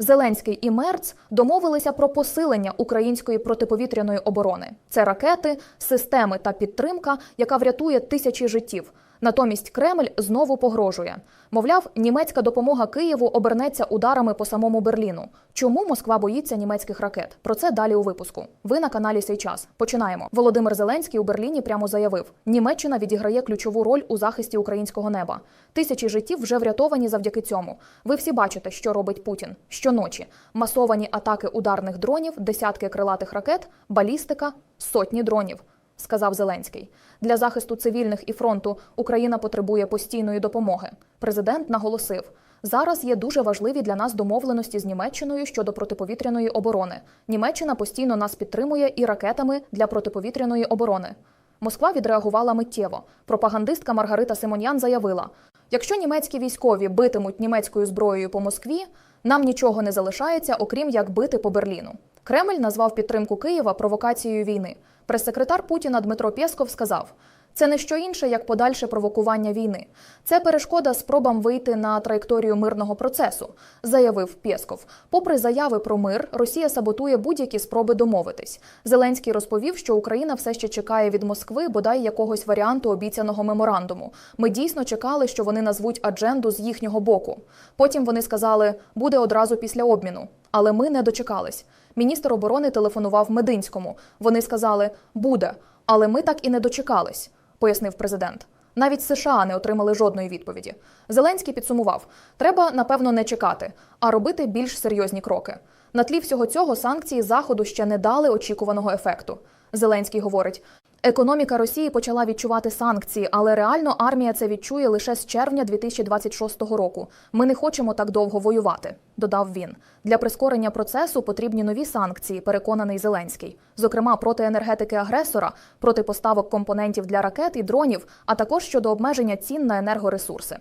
Зеленський і Мерц домовилися про посилення української протиповітряної оборони. Це ракети, системи та підтримка, яка врятує тисячі життів. Натомість Кремль знову погрожує. Мовляв, німецька допомога Києву обернеться ударами по самому Берліну. Чому Москва боїться німецьких ракет? Про це далі у випуску. Ви на каналі Сей час. Починаємо. Володимир Зеленський у Берліні прямо заявив: Німеччина відіграє ключову роль у захисті українського неба. Тисячі життів вже врятовані завдяки цьому. Ви всі бачите, що робить Путін щоночі. Масовані атаки ударних дронів, десятки крилатих ракет, балістика, сотні дронів сказав Зеленський. Для захисту цивільних і фронту Україна потребує постійної допомоги. Президент наголосив. Зараз є дуже важливі для нас домовленості з Німеччиною щодо протиповітряної оборони. Німеччина постійно нас підтримує і ракетами для протиповітряної оборони. Москва відреагувала миттєво. Пропагандистка Маргарита Симоньян заявила: якщо німецькі військові битимуть німецькою зброєю по Москві, нам нічого не залишається, окрім як бити по Берліну. Кремль назвав підтримку Києва провокацією війни. Прес-секретар Путіна Дмитро Пєсков сказав: це не що інше, як подальше провокування війни. Це перешкода спробам вийти на траєкторію мирного процесу, заявив Пєсков. Попри заяви про мир, Росія саботує будь-які спроби домовитись. Зеленський розповів, що Україна все ще чекає від Москви бодай якогось варіанту обіцяного меморандуму. Ми дійсно чекали, що вони назвуть адженду з їхнього боку. Потім вони сказали, буде одразу після обміну. Але ми не дочекались. Міністр оборони телефонував Мединському. Вони сказали, буде, але ми так і не дочекались, пояснив президент. Навіть США не отримали жодної відповіді. Зеленський підсумував: треба, напевно, не чекати, а робити більш серйозні кроки. На тлі всього цього санкції Заходу ще не дали очікуваного ефекту. Зеленський говорить: економіка Росії почала відчувати санкції, але реально армія це відчує лише з червня 2026 року. Ми не хочемо так довго воювати, додав він. Для прискорення процесу потрібні нові санкції, переконаний Зеленський, зокрема проти енергетики агресора, проти поставок компонентів для ракет і дронів, а також щодо обмеження цін на енергоресурси.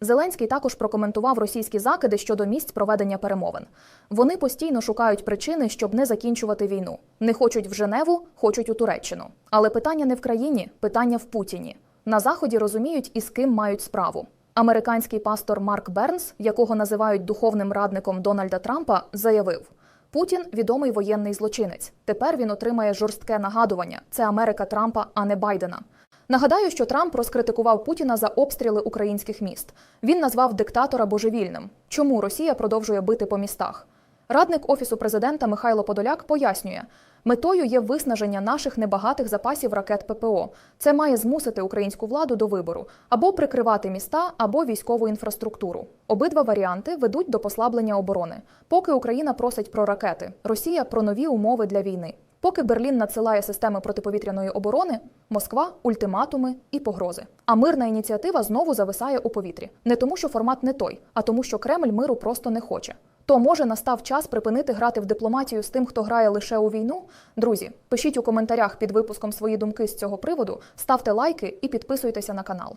Зеленський також прокоментував російські закиди щодо місць проведення перемовин. Вони постійно шукають причини, щоб не закінчувати війну. Не хочуть в Женеву, хочуть у Туреччину. Але питання не в країні, питання в Путіні. На заході розуміють і з ким мають справу. Американський пастор Марк Бернс, якого називають духовним радником Дональда Трампа, заявив. Путін відомий воєнний злочинець. Тепер він отримає жорстке нагадування: це Америка Трампа, а не Байдена. Нагадаю, що Трамп розкритикував Путіна за обстріли українських міст. Він назвав диктатора божевільним. Чому Росія продовжує бити по містах? Радник офісу президента Михайло Подоляк пояснює, метою є виснаження наших небагатих запасів ракет ППО. Це має змусити українську владу до вибору або прикривати міста, або військову інфраструктуру. Обидва варіанти ведуть до послаблення оборони. Поки Україна просить про ракети, Росія про нові умови для війни. Поки Берлін надсилає системи протиповітряної оборони, Москва ультиматуми і погрози. А мирна ініціатива знову зависає у повітрі. Не тому, що формат не той, а тому, що Кремль миру просто не хоче. То може настав час припинити грати в дипломатію з тим, хто грає лише у війну? Друзі, пишіть у коментарях під випуском свої думки з цього приводу, ставте лайки і підписуйтеся на канал.